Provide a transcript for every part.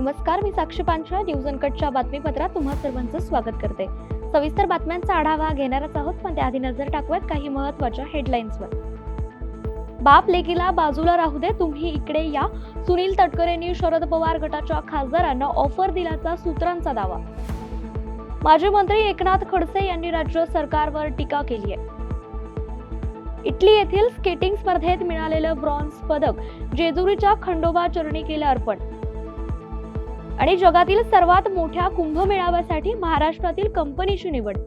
नमस्कार मी साक्षी पांचाळ. न्यूज अनकटच्या बातमीपत्रात तुम्हा सर्वांचं स्वागत करते. सविस्तर बातम्यांचा आढावा घेणारच आहोत पण त्याआधी नजर टाकूयात काही महत्त्वाच्या हेडलाईन्सवर बाप लेकीला बाजूला राहू दे तुम्ही इकडे या. सुनील तटकरेंनी शरद पवार गटाच्या खासदारांना ऑफर दिल्याचा सूत्रांचा दावा. माजी मंत्री एकनाथ खडसे यांनी राज्य सरकारवर टीका केली आहे इटली येथील स्केटिंग स्पर्धेत मिळालेलं ब्रॉन्झ पदक जेजुरीच्या खंडोबा चरणी केलं अर्पण. आणि जगातील सर्वात मोठ्या कुंभमेळाव्यासाठी महाराष्ट्रातील कंपनीची निवड.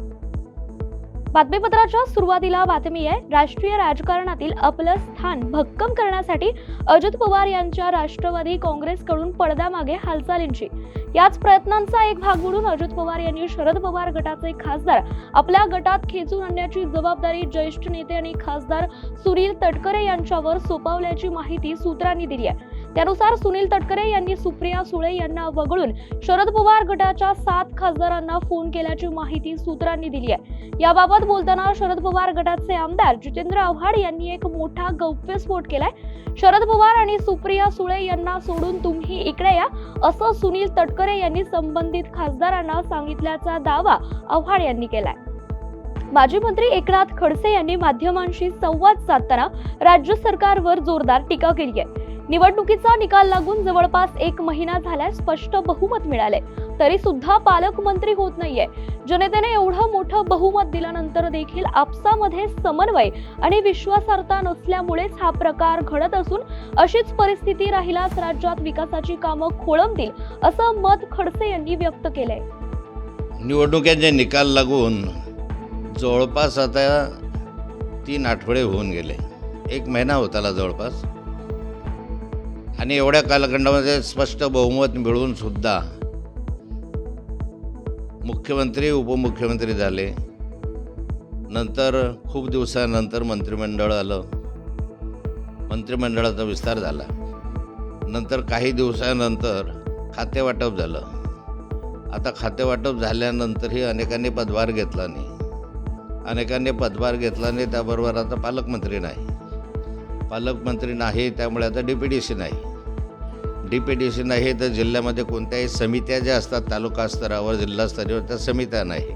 बातमीपत्राच्या सुरुवातीला बातमी आहे राष्ट्रीय राजकारणातील आपलं स्थान भक्कम करण्यासाठी अजित पवार यांच्या राष्ट्रवादी काँग्रेसकडून पडद्यामागे हालचालींची. याच प्रयत्नांचा एक भाग म्हणून अजित पवार यांनी शरद पवार गटाचे खासदार आपल्या गटात खेचून आणण्याची जबाबदारी ज्येष्ठ नेते आणि खासदार सुनील तटकरे यांच्यावर सोपवल्याची माहिती सूत्रांनी दिली आहे. त्यानुसार सुनील तटकरे यांनी सुप्रिया सुळे यांना वगळून शरद पवार गटाच्या सात खासदारांना फोन केल्याची माहिती सूत्रांनी दिली आहे. याबाबत बोलताना शरद पवार गटाचे आमदार जितेंद्र आव्हाड यांनी एक मोठा गौप्यस्फोट केलाय. शरद पवार आणि सुप्रिया सुळे यांना सोडून तुम्ही इकडे या असं सुनील तटकरे यांनी संबंधित खासदारांना सांगितल्याचा दावा आव्हाड यांनी केलाय. माजी मंत्री एकनाथ खडसे यांनी माध्यमांशी संवाद साधताना राज्य सरकारवर जोरदार टीका केली आहे. निवडणुकीचा निकाल लागून जवळपास एक महिना झाल्यास स्पष्ट बहुमत मिळाले तरी सुद्धा पालकमंत्री होत नाहीये. जनतेने एवढं मोठं बहुमत दिल्यानंतर देखील आपसामध्ये समन्वय आणि विश्वासार्हता नसल्यामुळेच हा प्रकार घडत असून अशीच परिस्थिती राहिल्यास राज्यात विकासाची कामं खोळंबतील असं मत खडसे यांनी व्यक्त केलंय. निवडणुकांचे निकाल लागून जवळपास आता तीन आठवडे होऊन गेले. एक महिना होताला जवळपास. आणि एवढ्या कालखंडामध्ये स्पष्ट बहुमत मिळून सुद्धा मुख्यमंत्री उपमुख्यमंत्री झाले. नंतर खूप दिवसानंतर मंत्रिमंडळ आलं. मंत्रिमंडळाचा विस्तार झाला. नंतर काही दिवसानंतर खातेवाटप झालं. आता खातेवाटप झाल्यानंतरही अनेकांनी पदभार घेतला नाही. अनेकांनी पदभार घेतला नाही त्याबरोबर आता पालकमंत्री नाही. पालकमंत्री नाही त्यामुळे आता डी पी डी सी नाही. डी पी डी सी नाही तर जिल्ह्यामध्ये कोणत्याही समित्या ज्या असतात तालुका स्तरावर जिल्हा स्तरावर त्या समित्या नाही.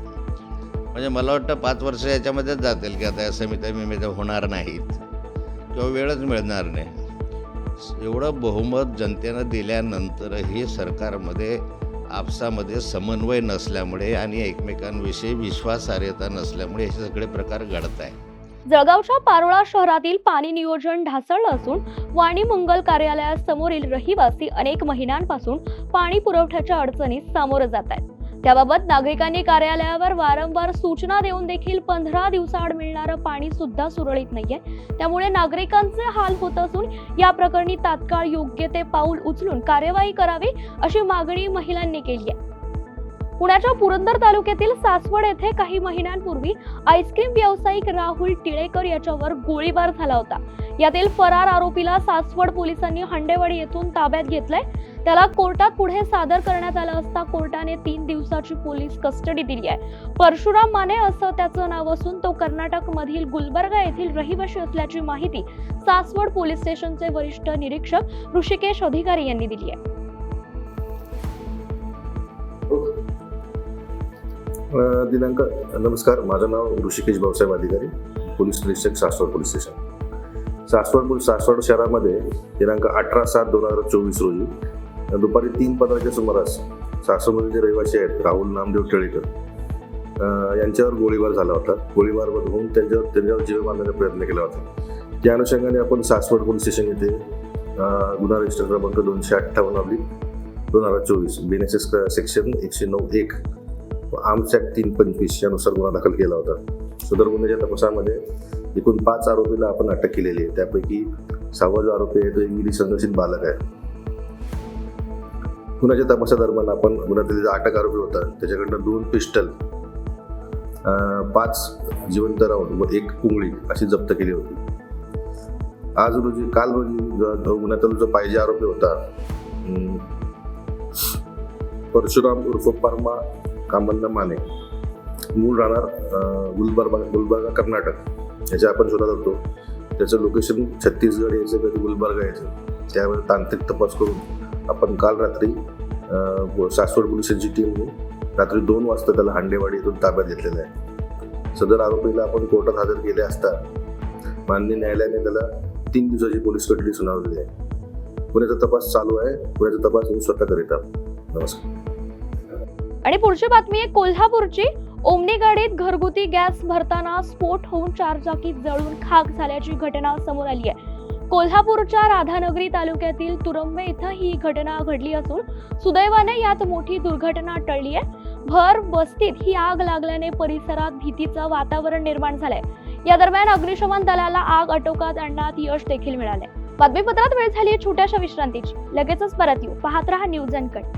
म्हणजे मला वाटतं पाच वर्ष याच्यामध्येच जातील की आता या समित्या मिमित्या होणार नाहीत. किंवा वेळच मिळणार नाही. एवढं बहुमत जनतेनं दिल्यानंतरही सरकारमध्ये आपसामध्ये समन्वय नसल्यामुळे आणि एकमेकांविषयी विश्वासार्हता नसल्यामुळे हे सगळे प्रकार घडत आहे जळगावच्या पारोळा शहरातील पाणी नियोजन ढासळलं असून वाणी मंगल कार्यालयासमोरील रहिवासी अनेक महिन्यांपासून पाणी पुरवठ्याच्या अडचणीत सामोरं जात आहेत. त्याबाबत नागरिकांनी कार्यालयावर वारंवार सूचना देऊन देखील पंधरा दिवसाआड मिळणारं पाणी सुद्धा सुरळीत नाहीये. त्यामुळे नागरिकांचे हाल होत असून या प्रकरणी तात्काळ योग्य ते पाऊल उचलून कार्यवाही करावी अशी मागणी महिलांनी केली आहे. पुण्याच्या पुरंदर तालुक्यातील सासवड येथे काही महिन्यांपूर्वी आईस्क्रीम व्यावसायिक राहुल टिळेकर याच्यावर गोळीबार झाला होता. यातील फरार आरोपीला सासवड पोलिसांनी हंडेवाडी येथून ताब्यात घेतलंय. त्याला कोर्टात पुढे सादर करण्यात आलं असता कोर्टाने तीन दिवसाची पोलीस कस्टडी दिली आहे. परशुराम माने असं त्याचं नाव असून तो कर्नाटक मधील गुलबर्गा येथील रहिवाशी असल्याची माहिती सासवड पोलीस स्टेशनचे वरिष्ठ निरीक्षक ऋषिकेश अधिकारी यांनी दिली आहे. दिनांक नमस्कार. माझं नाव ऋषिकेश भाऊसाहेब अधिकारी पोलीस निरीक्षक Saswad police station. Saswad police Saswad शहरामध्ये दिनांक अठरा सात दोन हजार चोवीस रोजी दुपारी तीन पंधराच्या सुमारास सासवडमधील जे रहिवासी आहेत राहुल नामदेव टिळेकर यांच्यावर गोळीबार झाला होता. गोळीबार होऊन त्यांच्यावर त्यांच्यावर जीव मारण्याचा प्रयत्न केला होता. त्या अनुषंगाने आपण सासवड पोलीस स्टेशन येथे गुन्हा रजिस्टर क्रमांक दोनशे अठ्ठावन्न अब्लिक दोन हजार चोवीस B N S S section एकशे नऊ एक आर्म्स तीन पंचवीस यानुसार गुन्हा दाखल केला होता. सदर गुन्ह्याच्या तपासामध्ये एकूण पाच आरोपीला आपण अटक केलेली आहे. त्यापैकी सहावा जो आरोपी आहे तो इंग्लिश संघर्षित बालक आहे. गुन्ह्याच्या तपासादरम्यान आपण गुन्ह्यातील जो अटक आरोपी होता त्याच्याकडनं दोन पिस्टल पाच जिवंत राऊंड व एक कुंगळी अशी जप्त केली होती. आज रोजी काल रोजी जो गुन्ह्यातील जो पाहिजे आरोपी होता परशुराम उर्फ परमा कामंद माने. मूळ राहणार गुलबर्ग गुलबर्गा गुलबर्गा कर्नाटक. याच्या आपण शोधत होतो. त्याचं लोकेशन छत्तीसगड यायचं कधी गुलबर्गा यायचं. त्यावर तांत्रिक तपास करून आपण काल रात्री सासवड पोलिसांची टीमने रात्री दोन वाजता त्याला हांडेवाडी इथून ताब्यात घेतलेला आहे. सदर आरोपीला आपण कोर्टात हजर केले असता माननीय न्यायालयाने त्याला तीन दिवसाची पोलीस कटली सुनावलेली आहे. पुण्याचा तपास चालू आहे. पुण्याचा तपास मी स्वतः करीत आहोत. नमस्कार. आणि पुढची बातमी आहे कोल्हापूरची. ओमनी गाडीत घरगुती गॅस भरताना स्फोट होऊन चार चाकी जळून खाक झाल्याची घटना समोर आली आहे. कोल्हापूरच्या राधानगरी तालुक्यातील तुरंबे इथं ही घटना घडली असून सुदैवाने यात मोठी दुर्घटना टळली आहे. भर वस्तीत ही आग लागल्याने परिसरात भीतीचं वातावरण निर्माण झालंय. या दरम्यान अग्निशमन दलाला आग आटोक्यात आणण्यात यश देखील मिळालंय. बातमीपत्रात वेळ झाली आहे छोट्याशा विश्रांतीची. लगेचच परत येऊ. पाहत राहा न्यूज अँड कट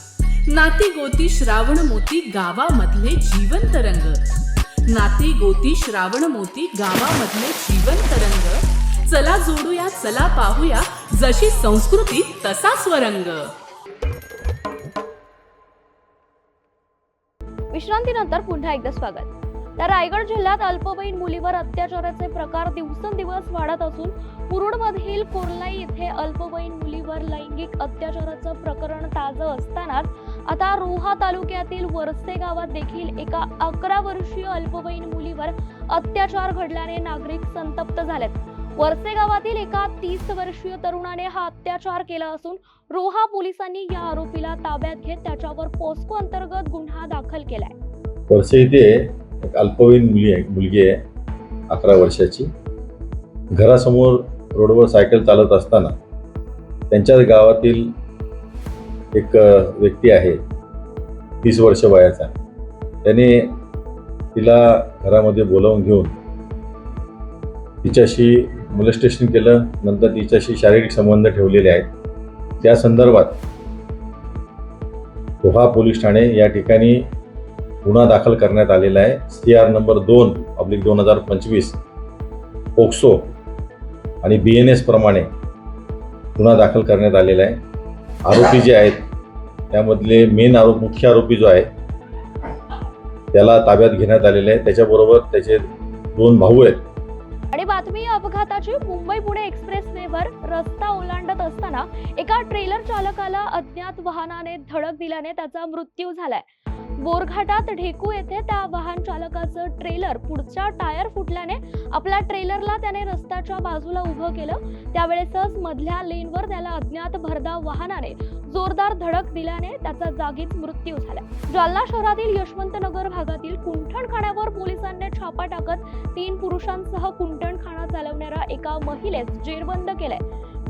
नाती गोती श्रावण मोती गावामधले जीवंत रंग. नाती गोती श्रावण मोती गावामधले जीवंत रंग. चला जोडूया चला पाहूया जशी संस्कृती तसा स्वरंग. विश्रांतीनंतर पुन्हा एकदा स्वागत. तर रायगड जिल्ह्यात अल्पवयीन मुलीवर अत्याचाराचे प्रकार दिवसेंदिवस वाढत असून मुरुडमधील कोर्लाई येथे अल्पवयीन मुलीवर लैंगिक अत्याचाराचं प्रकरण ताजं असतानाच आता रोहा तालुक्यातील वरसे गावात देखील एका अकरा वर्षीय अल्पवयीन मुलीवर अत्याचार घडल्याने नागरिक संतप्त झालेत. वरसे गावातील एका तीस वर्षीय तरुणाने हा अत्याचार केला असून रोहा पोलिसांनी या आरोपीला ताब्यात घेत त्याच्यावर पोस्को अंतर्गत गुन्हा दाखल केलाय. वरसे इथे एक अल्पवयीन मुली आहे मुलगी आहे अकरा वर्षाची. घरासमोर रोडवर सायकल चालत असताना त्यांच्याच गावातील एक व्यक्ती आहे. तीस वर्ष वयाचा. त्याने तिला घरामध्ये बोलावून घेऊन तिच्याशी मुलस्टेशन केलं नंतर तिच्याशी शारीरिक संबंध ठेवलेले आहेत. त्या संदर्भात दोहा पोलीस ठाणे या ठिकाणी गुन्हा दाखल करण्यात आलेला आहे. सी आर नंबर दोन ऑब्लिक दोन हजार पंचवीस पोक्सो आणि बी एन एस प्रमाणे गुन्हा दाखल करण्यात आलेला आहे. आरोपी जे आहेत त्यामधले मेन आरोप मुख्य आरोपी जो आहे त्याला ताब्यात घेण्यात आलेले आहे. त्याच्याबरोबर त्याचे दोन भाऊ आहेत. आणि बातमी अपघाताची मुंबई पुणे एक्सप्रेस वेवर रस्ता ओलांडत असताना एका ट्रेलर चालकाला अज्ञात वाहनाने धडक दिल्याने त्याचा मृत्यू झालाय. बोरघाटात ढेकू येथे त्या वाहन चालकाचं ट्रेलर पुढच्या टायर फुटल्याने आपल्या ट्रेलरला त्याने रस्त्याच्या बाजूला उभं केलं. त्यावेळेसच मधल्या लेनवर त्याला अज्ञात भरधाव वाहनाने जोरदार धडक दिल्याने त्याचा जागीच मृत्यू झाला. जालना शहरातील यशवंतनगर भागातील कुंठणखाण्यावर पोलिसांनी छापा टाकत तीन पुरुषांसह कुंटणखाना चालवणाऱ्या एका महिलेस जेरबंद केलंय.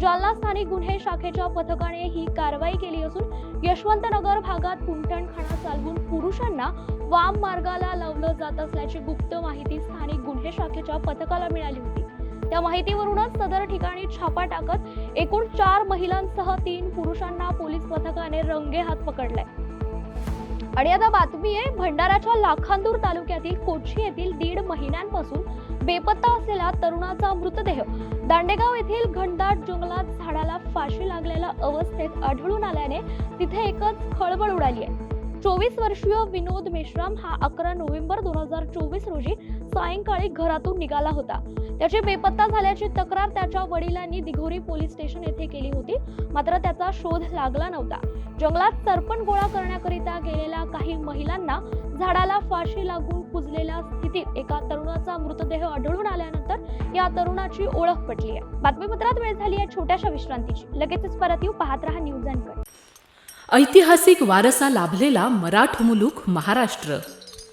जालना स्थानिक गुन्हे शाखेच्या पथकाने ही कारवाई केली असून यशवंतनगर भागात कुंठणखाना चालवून पुरुषांना वाम मार्गाला लावलं जात असल्याची गुप्त माहिती स्थानिक गुन्हे शाखेच्या पथकाला मिळाली होती. त्या माहितीवरूनच सदर ठिकाणी छापा टाकत एकूण चार महिलांसह तीन पुरुषांना पोलीस पथकाने रंगेहात पकडलाय. आणि आता बातमी आहे भंडाराच्या लाखांदूर तालुक्यातील कोची येथील दीड महिन्यांपासून बेपत्ता असलेला तरुणाचा मृतदेह. दांडेगाव येथील घनदाट जंगलात झाडाला फाशी लागलेल्या अवस्थेत आढळून आल्याने तिथे एकच खळबळ उडाली आहे. चोवीस वर्षीय विनोद मेश्राम हा अकरा नोव्हेंबर दोन हजार चोवीस रोजी सायंकाळी घरातून निघाला होता. त्याची बेपत्ता झाल्याची तक्रार त्याच्या वडिलांनी दिघोरी पोलीस स्टेशन येथे केली होती. मात्र त्याचा शोध लागला नव्हता. जंगलात सरपण गोळा करण्याकरिता गेलेल्या काही महिलांना झाडाला फाशी लागून कुजलेल्या स्थितीत एका तरुणाचा मृतदेह आढळून आल्यानंतर या तरुणाची ओळख पटली आहे. बातमीपत्रात वेळ झाली आहे छोट्याशा विश्रांतीची. लगेचच परत येऊ. पाहत रहा न्यूज अँड ऐतिहासिक वारसा लाभलेला मराठ मुलूक महाराष्ट्र.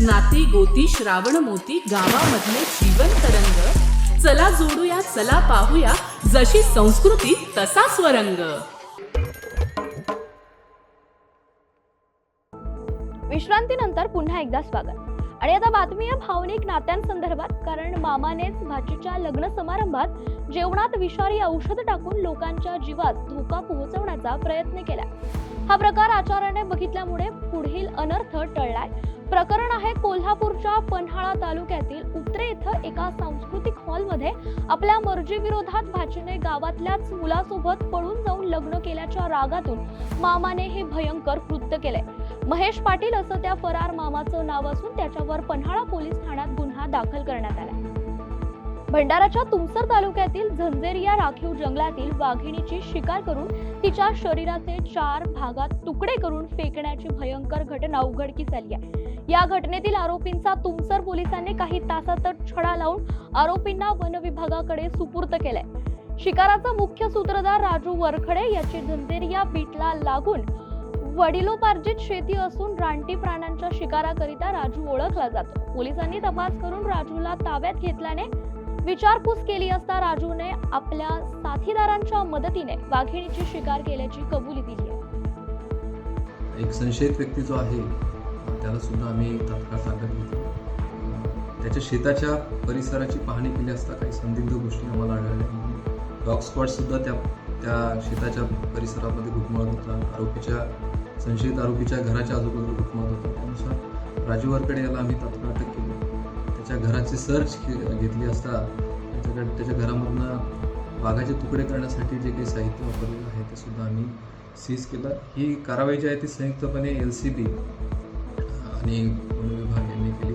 नाती गोती श्रावण मोती गावामधले जीवन तरंग. चला जोडूया चला पाहूया जशी संस्कृती तसा स्वरंग. विश्रांतीनंतर पुन्हा एकदा स्वागत. आणि आता बातमी भावनिक नात्यांसंदर्भात कारण मामानेच भाचीच्या लग्न समारंभात जेवणात विषारी औषध टाकून लोकांच्या जीवात धोका पोहोचवण्याचा प्रयत्न केला. हा प्रकार आचार्याने बघितल्यामुळे पुढील अनर्थ टळलाय. प्रकरण आहे कोल्हापूरच्या पन्हाळा तालुक्यातील उतरे इथं एका सांस्कृतिक हॉलमध्ये आपल्या मर्जीविरोधात भाचीने गावातल्याच मुलासोबत पळून जाऊन लग्न केल्याच्या रागातून मामाने हे भयंकर कृत्य केले महेश पाटील असं त्या फरार मामाचं नाव असून त्याच्यावर पन्हाळा पोलीस ठाण्यात गुन्हा दाखल करण्यात आला भंडाराच्या तुमसर तालुक्यातील झंझेरिया राखीव जंगलातील वाघिणीची शिकार करून तिच्या शरीराचे चार भागात तुकडे करून फेकण्याची भयंकर घटना उघडकीस आली आहे. या घटनेतील आरोपींचा तुमसर पोलिसांनी काही तासातच छडा लावून आरोपींना वन विभागाकडे सुपूर्द केलाय. शिकाराचा मुख्य सूत्रधार राजू वरखडे याची झंझेरिया बीटला लागून वडिलोपार्जित शेती असून रानटी प्राण्यांच्या शिकाराकरिता राजू ओळखला जातो. पोलिसांनी तपास करून राजूला ताब्यात घेतल्याने विचारपूस केली असता राजूने आपल्या साथीदारांच्या मदतीने वाघिणीची शिकार केल्याची कबुली दिली आहे. एक संशयित व्यक्ती जो आहे त्याला सुद्धा आम्ही तात्काळ ताब्यात घेतलं त्याच्या शेताच्या परिसराची पाहणी केली असता काही संदिग्ध गोष्टी आम्हाला आढळल्या डॉग स्क्वॉड सुद्धा त्या त्या शेताच्या परिसरामध्ये घुटमळत होता. आरोपीच्या संशयित आरोपीच्या घराच्या आजूबाजूला घुटमळत होता. त्यानुसार राजू वरकडे याला आम्ही तात्काळ अटक त्याच्या घराची सर्च के- घेतली असता त्याच्याकडे त्याच्या घरामधनं वाघाचे तुकडे करण्यासाठी जे काही साहित्य वापरलेलं आहे ते सुद्धा आम्ही सीज केलं. ही कारवाई जी आहे ती संयुक्तपणे एल सी बी आणि वन विभाग यांनी केली.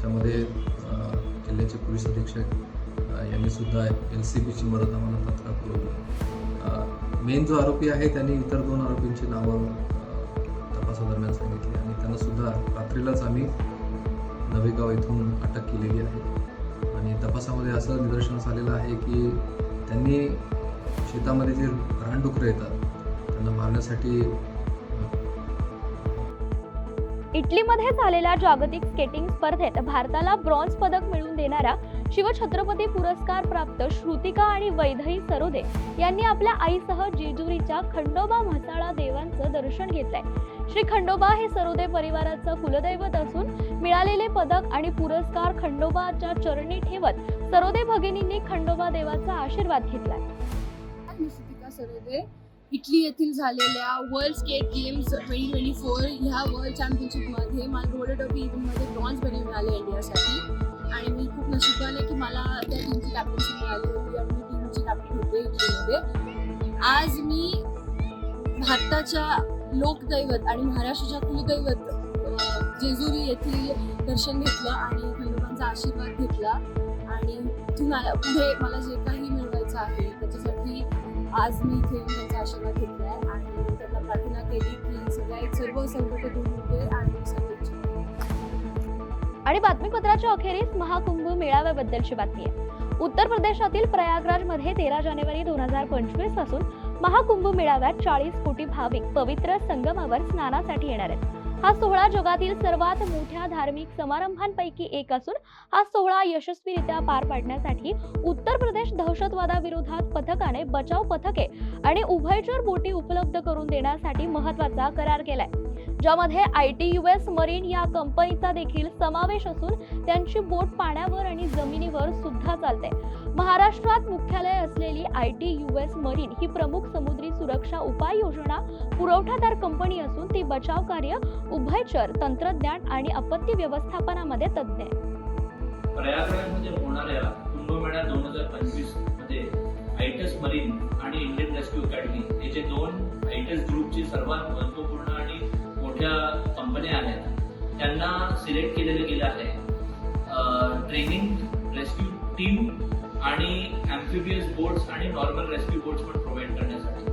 त्यामध्ये किल्ल्याचे जिल्ह्याचे पोलीस अधीक्षक यांनी सुद्धा एल सी बीची मदत आम्हाला तात्काळ पुरवली. मेन जो आरोपी आहे त्यांनी इतर दोन आरोपींची नावं तपासादरम्यान सांगितली. आणि त्यांना सुद्धा रात्रीलाच आम्ही नवेगाव येथून अटक केलेली आहे. आणि तपासामध्ये असं निदर्शनास आलेलं आहे की त्यांनी शेतामध्ये जे रानडुकरं येतात त्यांना मारण्यासाठी इटलीमध्ये झालेल्या जागतिक स्केटिंग स्पर्धेत भारताला ब्रॉन्झ पदक मिळवून देणाऱ्या शिवछत्रपती पुरस्कार प्राप्त श्रुतिका आणि वैधई सरोदे यांनी आपल्या आईसह जेजुरीच्या खंडोबा म्हसाळा देवांचं दर्शन घेतलंय. श्री खंडोबा हे सरोदे परिवाराचं कुलदैवत असून मिळालेले पदक आणि पुरस्कार खंडोबाच्या चरणी ठेवत सरोदे भगिनींनी खंडोबा देवाचा आशीर्वाद घेतलाय. सरोदे. इटली येथील झालेल्या world skate games twenty twenty four ह्या वर्ल्ड चॅम्पियनशिपमध्ये मला रोलर डबी इव्हेंटमध्ये ब्रॉन्झ मेडल मिळाले इंडियासाठी आणि मी खूप नशिबाने की मला त्या टीमची कॅप्टनशी मिळाली होती. आणि मी टीमची कॅप्टन होते इंडियामध्ये आज मी भारताच्या लोकदैवत आणि महाराष्ट्राच्या कुलदैवत जेजुरी येथील दर्शन घेतलं आणि खंडोबांचा आशीर्वाद घेतला. आणि तिथून पुढे मला जे काही मिळवायचं आहे त्याच्यासाठी आज मी इथे त्यांचा आशीर्वाद घेतला आहे आणि त्यांना प्रार्थना केली की सगळ्या सर्व संकट दूर होते आणि सगळे आणि बातमीपत्राच्या अखेरीस महाकुंभ मेळाव्याबद्दलची बातमी आहे. उत्तर प्रदेशातील प्रयागराजमध्ये तेरा जानेवारी दोन हजार पंचवीसपासून महाकुंभ मेळाव्यात चाळीस कोटी भाविक पवित्र संगमावर स्नानासाठी येणार आहेत. हा सोहळा जगातील सर्वात मोठ्या धार्मिक समारंभांपैकी एक असून हा सोहळा यशस्वीरित्या पार पाडण्यासाठी उत्तर प्रदेश दहशतवादाविरोधात पथकाने बचाव पथके आणि उभयचर बोटी उपलब्ध करून देण्यासाठी महत्त्वाचा करार केलाय. ज्यामध्ये I T U S marine या कंपनीचा देखील समावेश असून त्यांची बोट पाण्यावर आणि जमिनीवर सुद्धा चालते. महाराष्ट्रात मुख्यालय असलेली I T U S marine ही प्रमुख समुद्री सुरक्षा उपाययोजना पुरवठादार कंपनी असून ती बचाव कार्य उभयचर तंत्रज्ञान आणि आपत्ती व्यवस्थापनामध्ये तज्ज्ञ आहे. प्रयागराजमध्ये होणाऱ्या कुंभमेळा दोन हजार पंचवीसमध्ये आयटस मरीन आणि इंडियन रेस्क्यू अकॅडमी याचे दोन आयटस ग्रुपचे सर्वात महत्त्वपूर्ण आणि मोठ्या कंपन्या आहेत त्यांना सिलेक्ट केलेलं गेलं आहे ट्रेनिंग रेस्क्यू टीम आणि अँफिबियस बोट्स आणि नॉर्मल रेस्क्यू बोट्स पण प्रोव्हाइड करण्यासाठी.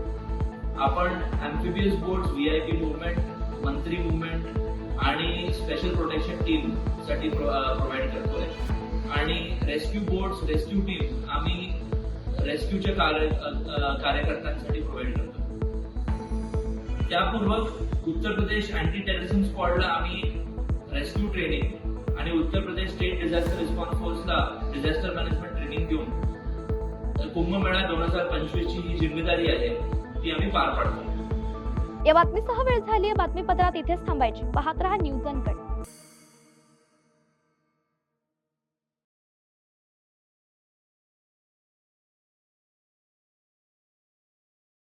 आपण amphibious boats V I P movement मंत्री मुवमेंट आणि स्पेशल प्रोटेक्शन टीमसाठी प्रोव्हाइड करतोय. आणि रेस्क्यू बोट्स रेस्क्यू टीम आम्ही रेस्क्यूच्या कार्य कार्यकर्त्यांसाठी प्रोव्हाइड करतो त्यापूर्वक उत्तर प्रदेश अँटी टेररिझम स्क्वॉडला आम्ही रेस्क्यू ट्रेनिंग आणि Uttar Pradesh state disaster response फोर्सला disaster management training देऊन कुंभमेळा दोन हजार पंचवीसची ही जिम्मेदारी आहे ती आम्ही पार पाडतो. या बातमीसह वेळ झाली आहे बातमीपत्रात इथेच थांबायची. पाहत रहा न्यूज अनकट.